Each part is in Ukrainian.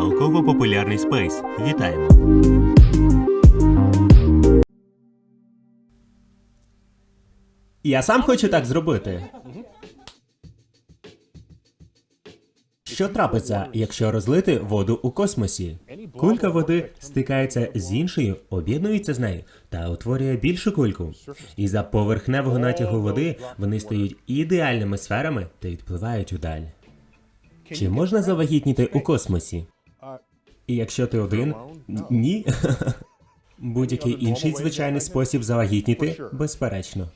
Науково-популярний спейс. Вітаємо! Я сам хочу так зробити. Що трапиться, якщо розлити воду у космосі? Кулька води стикається з іншою, об'єднується з нею та утворює більшу кульку. І за поверхневого натягу води вони стають ідеальними сферами та відпливають удаль. Чи можна завагітніти у космосі? І якщо ти один, ні. Будь-який інший звичайний спосіб завагітніти, безперечно.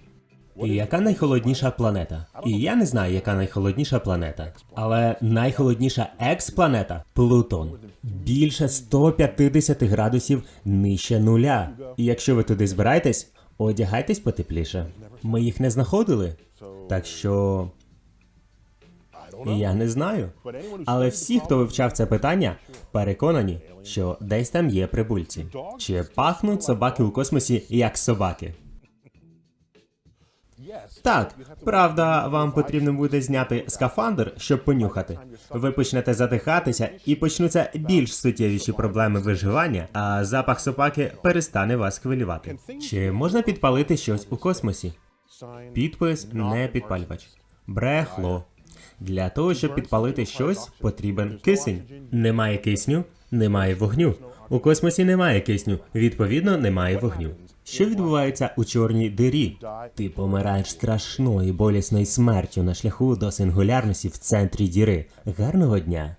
І яка найхолодніша планета? І я не знаю, яка найхолодніша планета. Але найхолодніша експланета Плутон. Більше 150 градусів нижче нуля. І якщо ви туди збираєтесь, одягайтесь потепліше. Ми їх не знаходили. Так що. Я не знаю. Але всі, хто вивчав це питання, переконані, що десь там є прибульці. Чи пахнуть собаки у космосі як собаки? Так, правда, вам потрібно буде зняти скафандр, щоб понюхати. Ви почнете задихатися і почнуться більш суттєвіші проблеми виживання, а запах собаки перестане вас хвилювати. Чи можна підпалити щось у космосі? Підпис не підпалювач. Брехло. Для того, щоб підпалити щось, потрібен кисень. Немає кисню, немає вогню. У космосі немає кисню, відповідно, немає вогню. Що відбувається у чорній дирі? Ти помираєш страшною болісною смертю на шляху до сингулярності в центрі діри. Гарного дня.